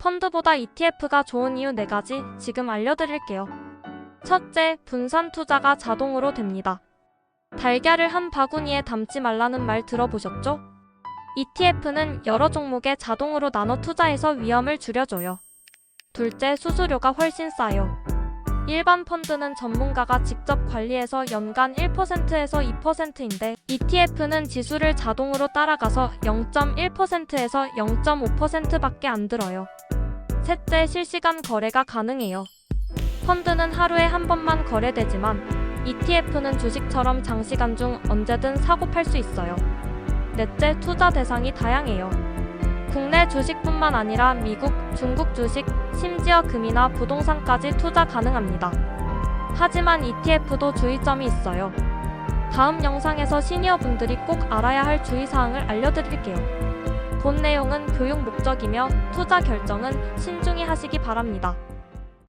펀드보다 ETF가 좋은 이유 4가지 지금 알려드릴게요. 첫째, 분산 투자가 자동으로 됩니다. 달걀을 한 바구니에 담지 말라는 말 들어보셨죠? ETF는 여러 종목에 자동으로 나눠 투자해서 위험을 줄여줘요. 둘째, 수수료가 훨씬 싸요. 일반 펀드는 전문가가 직접 관리해서 연간 1%에서 2%인데 ETF는 지수를 자동으로 따라가서 0.1%에서 0.5%밖에 안 들어요. 셋째, 실시간 거래가 가능해요. 펀드는 하루에 한 번만 거래되지만 ETF는 주식처럼 장시간 중 언제든 사고 팔 수 있어요. 넷째, 투자 대상이 다양해요. 국내 주식뿐만 아니라 미국, 중국 주식, 심지어 금이나 부동산까지 투자 가능합니다. 하지만 ETF도 주의점이 있어요. 다음 영상에서 시니어분들이 꼭 알아야 할 주의사항을 알려드릴게요. 본 내용은 교육 목적이며 투자 결정은 신중히 하시기 바랍니다.